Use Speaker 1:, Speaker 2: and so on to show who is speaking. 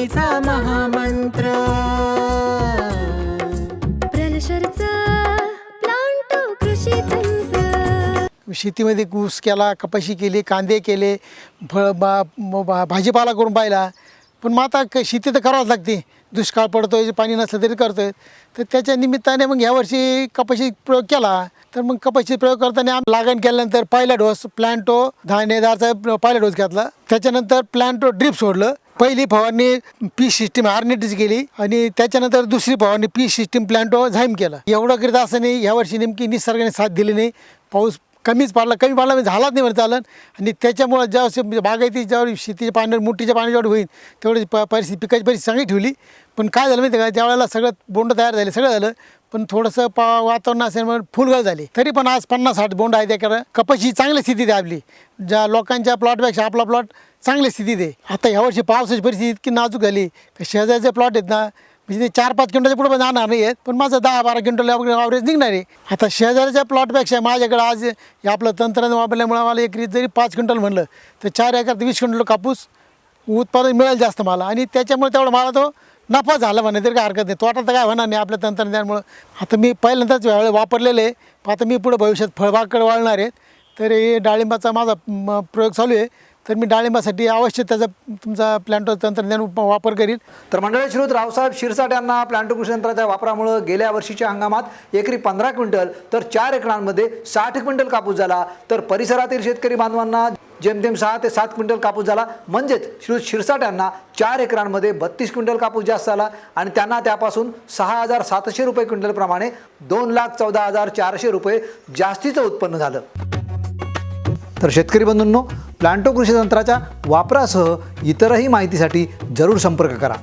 Speaker 1: शेतीचा महामंत्र.
Speaker 2: प्रलशरचा प्लांटो कृषी तंत्र.
Speaker 3: शेतीमध्ये ऊस केला कपाशी केली कांदे केले फळ बा भाजीपाला करून पाहिला. पण मग आता क- शेती तर करावंच लागते. दुष्काळ पडतोय पाणी नसलं तरी करतोय. तर त्याच्या निमित्ताने मग यावर्षी कपाशी प्रयोग केला. तर मग कपाशी प्रयोग करताना आम- लागण केल्यानंतर पहिला डोस प्लॅन्टो धान्यदारचा पहिला डोस घेतला. त्याच्यानंतर प्लॅन्टो ड्रीप सोडलं. पहिली फवारणी पी सिस्टीम आर्नेटीची केली आणि त्याच्यानंतर दुसरी फवारणी पी सिस्टीम प्लॅन्टो झाईम केला. एवढं करीत असं नाही यावर्षी नेमकी निसर्गाने साथ दिली नाही. पाऊस कमीच पडला कमी पडला म्हणजे झालाच नाही बरं चालन. आणि त्याच्यामुळं ज्या म्हणजे बागायती ज्यावेळी शेतीच्या पाण्यावर मुठीच्या पाणी जेवढं होईल तेवढी प परिस्थिती पिकाची परिस्थिती चांगली ठेवली. पण काय झालं माहिती आहे का? त्यावेळेला सगळं बोंड तयार झाले सगळं झालं पण थोडंसं पा वातावरण असल्यामुळे फुलगळ झाली. तरी पण आज पन्नास साठ बोंड आहे त्या कपाशी चांगली स्थितीत आहे आपली. ज्या लोकांच्या प्लॉटपेक्षा आपला प्लॉट चांगली स्थितीत आहे. आता यावर्षी पावसाची परिस्थिती इतकी नाजूक झाली. शेजारचे प्लॉट आहेत ना म्हणजे ते चार पाच क्विंटलच्या पुढे पण जाणार नाही आहेत पण माझं दहा बारा क्विंटल ॲव्हरेज निघणार आहे. आता शेजारच्या प्लॉटपेक्षा माझ्याकडे आज आपलं तंत्रज्ञान वापरल्यामुळे मला एकरी जरी पाच क्विंटल म्हणलं तर चार एकर वीस क्विंटल कापूस उत्पादन मिळेल जास्त मला. आणि त्याच्यामुळे तेवढं मला तो नफा झाला म्हणे तरी काय हरकत नाही. तोटा तर काय होणार नाही आपल्या तंत्रज्ञानामुळं. आता मी पहिल्यांदाच वेळेला वापरलेलं आहे. आता मी पुढे भविष्यात फळबागकडे वळणार आहेत तर हे डाळिंबाचा माझा म, प्रयोग चालू आहे. तर मी डाळिंबासाठी अवश्य त्याचा तुमचा प्लॅन्टो तंत्रज्ञान वापर करील
Speaker 4: तर मंडळी श्रोत रावसाहेब शिरसाट यांना प्लॅन्टो कृषी तंत्राच्या वापरामुळं गेल्या वर्षीच्या हंगामात एकरी पंधरा क्विंटल तर चार एकरांमध्ये साठ क्विंटल कापूस झाला. तर परिसरातील शेतकरी बांधवांना जेमतेम सहा ते सात क्विंटल कापूस झाला. म्हणजेच श्री शिरसाट यांना चार एकरांमध्ये बत्तीस क्विंटल कापूस जास्त झाला आणि त्यांना त्यापासून सहा हजार सातशे रुपये क्विंटलप्रमाणे दोन लाख चौदा हजार चारशे रुपये जास्तीचं उत्पन्न झालं. तर शेतकरी बंधूंनो प्लांटो कृषी तंत्राच्या वापरासह इतरही माहितीसाठी जरूर संपर्क करा.